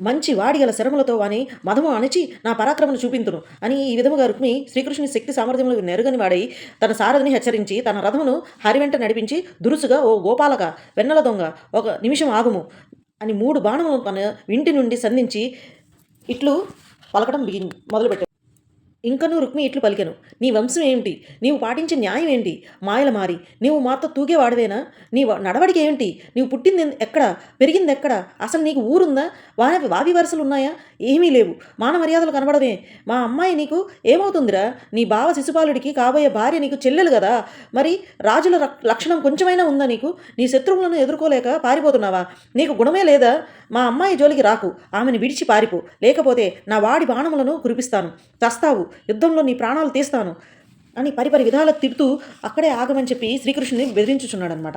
మంచి వాడిగల శరములతో వాని మదము అణచి నా పరాక్రమను చూపింతును. అని ఈ విధముగా రుక్మి శ్రీకృష్ణుని శక్తి సామర్థ్యములు నెరుగని వాడై తన సారథిని హెచ్చరించి తన రథమును హరివెంట నడిపించి దురుసుగా ఓ గోపాలక వెన్నెల దొంగ ఒక నిమిషం ఆగుము అని మూడు బాణములను తన ఇంటి నుండి సంధించి ఇట్లు పలకడం బిగి మొదలుపెట్టాడు. ఇంకనూ రుక్మి ఇట్లు పలికెను. నీ వంశం ఏమిటి? నీవు పాటించే న్యాయం ఏంటి? మాయల మారి. నీవు మాతో తూగేవాడివేనా? నీ నడవడికి ఏమిటి? నీవు పుట్టింది ఎక్కడ? పెరిగింది ఎక్కడ? అసలు నీకు ఊరుందా? వాన వావి వరుసలు ఉన్నాయా? ఏమీ లేవు. మాన మర్యాదలు కనబడవే. మా అమ్మాయి నీకు ఏమవుతుందిరా? నీ బావ శిశుపాలుడికి కాబోయే భార్య నీకు చెల్లెలు కదా మరి రాజుల లక్షణం కొంచెమైనా ఉందా నీకు? నీ శత్రువులను ఎదుర్కోలేక పారిపోతున్నావా? నీకు గుణమే లేదా? మా అమ్మాయి జోలికి రాకు. ఆమెను విడిచి పారిపో. లేకపోతే నా వాడి బాణములను కురిపిస్తాను. చస్తావు. యుద్ధంలో నీ ప్రాణాలు తీస్తాను అని పరిపరి విధాల తిడుతూ అక్కడే ఆగమని చెప్పి శ్రీకృష్ణుని బెదిరించుచున్నాడనమాట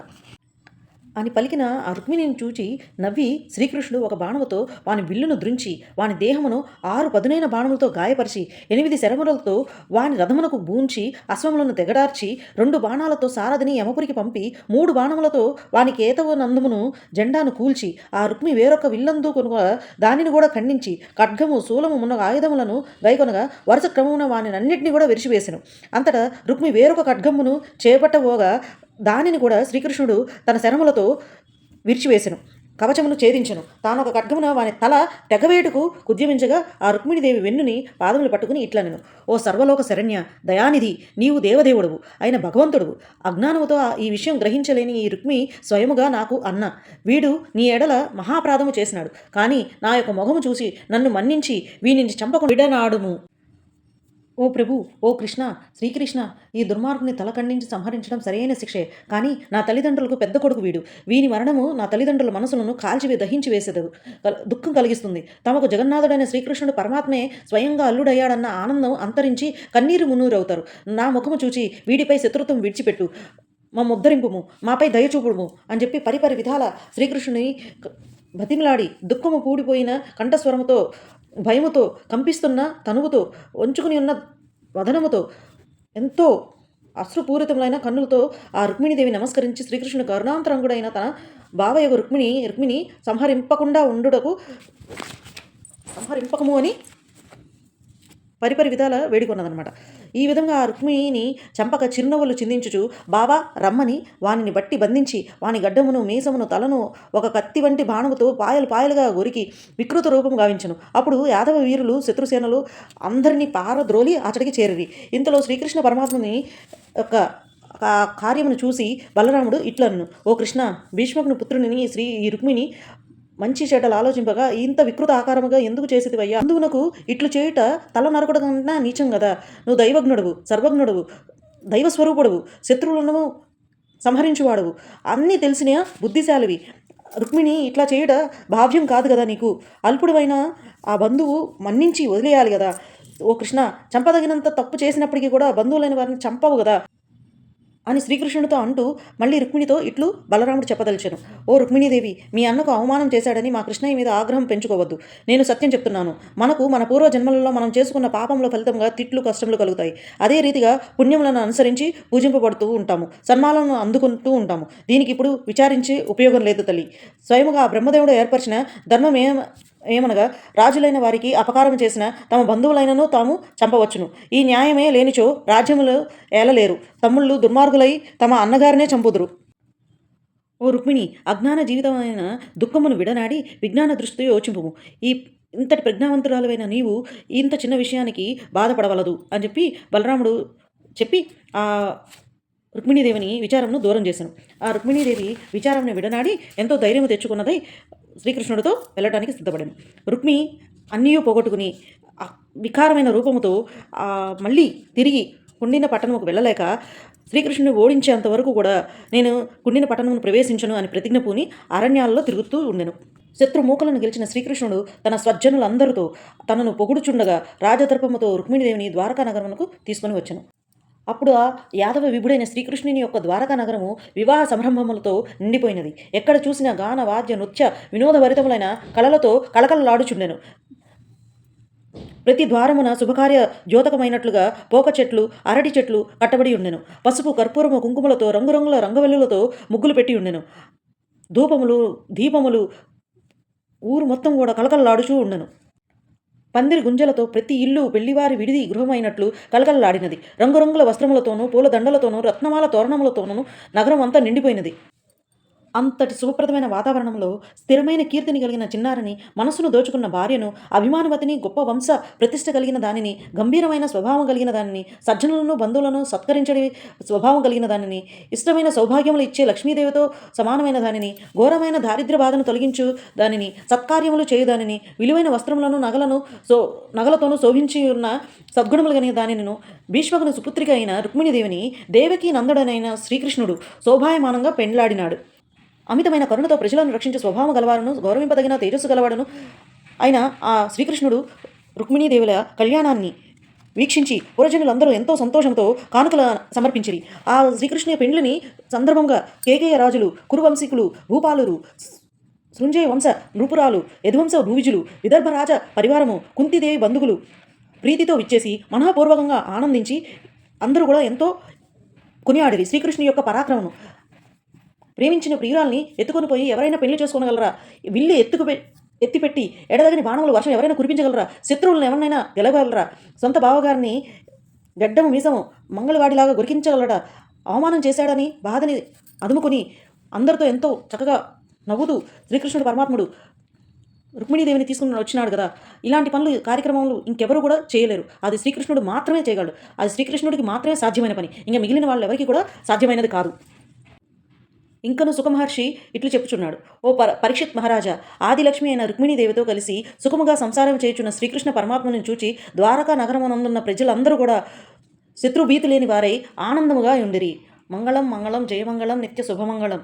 అని పలికిన ఆ రుక్మిణిని చూచి నవ్వి శ్రీకృష్ణుడు ఒక బాణముతో వాని విల్లును దృంచి వాని దేహమును ఆరు పదునైన బాణములతో గాయపరిచి ఎనిమిది శరములతో వాని రథమునకు బూంచి అశ్వములను తెగడార్చి రెండు బాణాలతో సారథిని యమపురికి పంపి మూడు బాణములతో వాని కేతవ నందమును జెండాను కూల్చి ఆ రుక్మి వేరొక విల్లందు కొనుక దానిని కూడా ఖండించి ఖడ్గము శూలము మున్న ఆయుధములను గైకొనగా వరుస క్రమమున వాని అన్నింటినీ కూడా విరిచివేసెను. అంతటా రుక్మి వేరొక ఖడ్గమును చేపట్టబోగా దానిని కూడా శ్రీకృష్ణుడు తన శరములతో విరిచివేశను కవచమును ఛేదించను. తాను ఒక ఖడ్గమున వాని తల తెగవేటుకు కుద్యమించగా ఆ రుక్మిణీదేవి వెన్నుని పాదములు పట్టుకుని ఇట్లనెను ఓ సర్వలోక శరణ్య దయానిధి నీవు దేవదేవుడువు అయిన భగవంతుడువు. అజ్ఞానముతో ఈ విషయం గ్రహించలేని ఈ రుక్మి స్వయముగా నాకు అన్న. వీడు నీ ఎడల మహాప్రాధము చేసినాడు. కానీ నా యొక్క మొగము చూసి నన్ను మన్నించి వీనిని చంపకుండా విడనాడుము. ఓ ప్రభు ఓ కృష్ణ శ్రీకృష్ణ ఈ దుర్మార్గుని తల ఖండించి సంహరించడం సరైన శిక్షే. కానీ నా తల్లిదండ్రులకు పెద్ద కొడుకు వీడు. వీని మరణము నా తల్లిదండ్రుల మనసులను కాల్చివే దహించి వేసేదు కల- దుఃఖం కలిగిస్తుంది. తమకు జగన్నాథుడైన శ్రీకృష్ణుడు పరమాత్మే స్వయంగా అల్లుడయ్యాడన్న ఆనందం అంతరించి కన్నీరు మునూరవుతారు నా ముఖము చూచి వీడిపై శత్రుత్వం విడిచిపెట్టు. మా ముద్దరింపుము మాపై దయచూపుడుము అని చెప్పి పరిపరి విధాల శ్రీకృష్ణుని బతిమిలాడి దుఃఖము పూడిపోయిన కంఠస్వరముతో భయముతో కంపిస్తున్న తనువుతో వంచుకుని ఉన్న వదనముతో ఎంతో అశ్రుపూరితములైన కన్నులతో ఆ రుక్మిణీదేవి నమస్కరించి శ్రీకృష్ణుడు కరుణాంతరంగుడైన తన బావయ్య రుక్మిణి రుక్మిణి సంహరింపకుండా ఉండుటకు సంహరింపకము అని పరిపరి విధాల వేడుకొన్నదనమాట ఈ విధంగా ఆ రుక్మిణిని చంపక చిరునవ్వులు చిందించుచు బాబా రమ్మని. వానిని బట్టి బంధించి. వాని గడ్డమును మీసమును తలను ఒక కత్తి వంటి బాణముతో పాయలు పాయలుగా గొరికి వికృత రూపం గావించను. అప్పుడు యాదవ వీరులు శత్రుసేనలు అందరినీ పారద్రోలి అతడికి చేరిరి. ఇంతలో శ్రీకృష్ణ పరమాత్మని యొక్క కార్యమును చూసి బలరాముడు ఇట్లన్ను ఓ కృష్ణ భీష్మకుని పుత్రుని శ్రీ ఈ రుక్మిణి మంచి చెడ్డలు ఆలోచింపగా ఇంత వికృత ఆకారముగా ఎందుకు చేసేదివయ్యా? అందునకు ఇట్లు చేయుట తల నరకడ కన్నా నీచం కదా నువ్వు దైవజ్ఞుడవు సర్వజ్ఞుడవు దైవస్వరూపుడవు శత్రువులను సంహరించువాడవు. అన్నీ తెలిసిన బుద్ధిశాలివి. రుక్మిణి ఇట్లా చేయుట భావ్యం కాదు కదా నీకు? అల్పుడువైన ఆ బంధువు మన్నించి వదిలేయాలి కదా ఓ కృష్ణ చంపదగినంత తప్పు చేసినప్పటికీ కూడా బంధువులైన వారిని చంపవు కదా అని శ్రీకృష్ణుడితో అంటూ మళ్ళీ రుక్మిణితో ఇట్లు బలరాముడు చెప్పదలిచాను. ఓ రుక్మిణీదేవి మీ అన్నకు అవమానం చేశాడని మా కృష్ణయ్య మీద ఆగ్రహం పెంచుకోవద్దు. నేను సత్యం చెప్తున్నాను. మనకు మన పూర్వ జన్మలలో మనం చేసుకున్న పాపంలో ఫలితంగా తిట్లు కష్టములు కలుగుతాయి. అదే రీతిగా పుణ్యములను అనుసరించి పూజింపబడుతూ ఉంటాము. సన్మాలను అందుకుంటూ ఉంటాము. దీనికి ఇప్పుడు విచారించి ఉపయోగం లేదు తల్లి. స్వయముగా బ్రహ్మదేవుడు ఏర్పరిచిన ధర్మం ఏమనగా రాజులైన వారికి అపకారం చేసిన తమ బంధువులైనను తాము చంపవచ్చును. ఈ న్యాయమే లేనిచో రాజ్యములు ఏలలేరు. తమ్ముళ్ళు దుర్మార్గులై తమ అన్నగారినే చంపుదురు. ఓ రుక్మిణి అజ్ఞాన జీవితమైన దుఃఖమును విడనాడి విజ్ఞాన దృష్టి యోచింపుము. ఈ ఇంతటి ప్రజ్ఞావంతురాలైన నీవు ఇంత చిన్న విషయానికి బాధపడవలదు అని చెప్పి బలరాముడు చెప్పి ఆ రుక్మిణీదేవిని విచారంను దూరం చేశాను. ఆ రుక్మిణీదేవి విచారంని విడనాడి ఎంతో ధైర్యం తెచ్చుకున్నదై శ్రీకృష్ణుడితో వెళ్ళడానికి సిద్ధపడాను రుక్మి అన్నీ పోగొట్టుకుని వికారమైన రూపముతో మళ్ళీ తిరిగి కుండిన పట్టణముకు వెళ్ళలేక శ్రీకృష్ణుని ఓడించేంత వరకు కూడా నేను కుండిన పట్టణమును ప్రవేశించను అని ప్రతిజ్ఞ పూని అరణ్యాల్లో తిరుగుతూ ఉండెను. శత్రుమూకలను గెలిచిన శ్రీకృష్ణుడు తన స్వజ్జనులందరితో తనను పొగుడుచుండగా రాజదర్పముతో రుక్మిణీదేవిని ద్వారకా నగరమునకు తీసుకొని వచ్చాను. అప్పుడు ఆ యాదవ విభుడైన శ్రీకృష్ణుని యొక్క ద్వారకా నగరము వివాహ సంరంభములతో నిండిపోయినది. ఎక్కడ చూసిన గాన వాద్య నృత్య వినోదభరితములైన కళలతో కళకళలాడుచుండెను. ప్రతి ద్వారమున శుభకార్య ద్యోతకమైనట్లుగా పోక చెట్లు అరటి చెట్లు కట్టబడి ఉండెను. పసుపు కర్పూరము కుంకుమలతో రంగురంగుల రంగవెల్లులతో ముగ్గులు పెట్టి ఉండెను. ధూపములు దీపములు ఊరు మొత్తం కూడా కలకలలాడుచూ ఉండెను. పందిరి గుంజలతో ప్రతి ఇల్లు పెళ్ళివారి విడిది గృహమైనట్లు కలకలలాడినది రంగురంగుల వస్త్రములతోనూ పూలదండలతోనూ రత్నమాల తోరణములతోనూ నగరం అంతా నిండిపోయినది. అంతటి శుభప్రదమైన వాతావరణంలో స్థిరమైన కీర్తిని కలిగిన చిన్నారిని మనసును దోచుకున్న భార్యను అభిమానవతిని గొప్ప వంశ ప్రతిష్ట కలిగిన దానిని గంభీరమైన స్వభావం కలిగిన దానిని సజ్జనులను బంధువులను సత్కరించడి స్వభావం కలిగిన దానిని ఇష్టమైన సౌభాగ్యములు ఇచ్చే లక్ష్మీదేవితో సమానమైన దానిని ఘోరమైన దారిద్ర్య బాధను తొలగించు దానిని సత్కార్యములు చేయు దానిని విలువైన వస్త్రములను నగలను సో నగలతోనూ శోభించి ఉన్న సద్గుణములు కలిగిన దానిని భీష్మకుని సుపుత్రిక అయిన రుక్మిణీదేవిని దేవకి నందుడనైన శ్రీకృష్ణుడు శోభాయమానంగా పెండ్లాడినాడు. అమితమైన కరుణతో ప్రజలను రక్షించే స్వభావం గలవారును గౌరవింపదగిన తేజస్సు గలవాడును అయిన ఆ శ్రీకృష్ణుడు రుక్మిణీదేవుల కళ్యాణాన్ని వీక్షించి పురజనులందరూ ఎంతో సంతోషంతో కానుకల సమర్పించిరి. ఆ శ్రీకృష్ణ పెండ్లిని సందర్భంగా కేకేయ రాజులు కురువంశీకులు భూపాలురు సృంజయ వంశ నృపురాలు యదువంశ భూవిజులు విదర్భ రాజ పరివారము కుంతిదేవి బంధువులు ప్రీతితో విచ్చేసి మనఃపూర్వకంగా ఆనందించి అందరూ కూడా ఎంతో కొనియాడిరి. శ్రీకృష్ణుని యొక్క పరాక్రమను ప్రేమించిన ప్రియురాల్ని ఎత్తుకొని పోయి ఎవరైనా పెళ్ళి చేసుకోగలరా విల్లు ఎత్తుకు ఎత్తిపెట్టి ఎడదగని బాణములు వర్షం ఎవరైనా కురిపించగలరా? శత్రువులను ఎవరినైనా గెలవగలరా? సొంత బావగారిని గడ్డము మీసము మంగళవాడిలాగా గురికించగలడా? అవమానం చేశాడని బాధని అదుముకొని అందరితో ఎంతో చక్కగా నవ్వుతూ శ్రీకృష్ణుడు పరమాత్ముడు రుక్మిణీదేవిని తీసుకుని వచ్చినాడు కదా. ఇలాంటి పనులు కార్యక్రమాలు ఇంకెవరు కూడా చేయలేరు. అది శ్రీకృష్ణుడు మాత్రమే చేయగలడు. అది శ్రీకృష్ణుడికి మాత్రమే సాధ్యమైన పని. ఇంకా మిగిలిన వాళ్ళు ఎవరికి కూడా సాధ్యమైనది కాదు. ఇంకను సుఖమహర్షి ఇట్లు చెప్పుచున్నాడు. ఓ పర పరీక్షిత్ మహారాజా ఆదిలక్ష్మి అయిన రుక్మిణీదేవితో కలిసి సుఖముగా సంసారం చేయుచున్న శ్రీకృష్ణ పరమాత్మను చూచి ద్వారకా నగరమునందున్న ప్రజలందరూ కూడా శత్రుభీతి లేని వారై ఆనందముగా ఉండిరి. మంగళం మంగళం జయమంగళం నిత్య శుభమంగళం.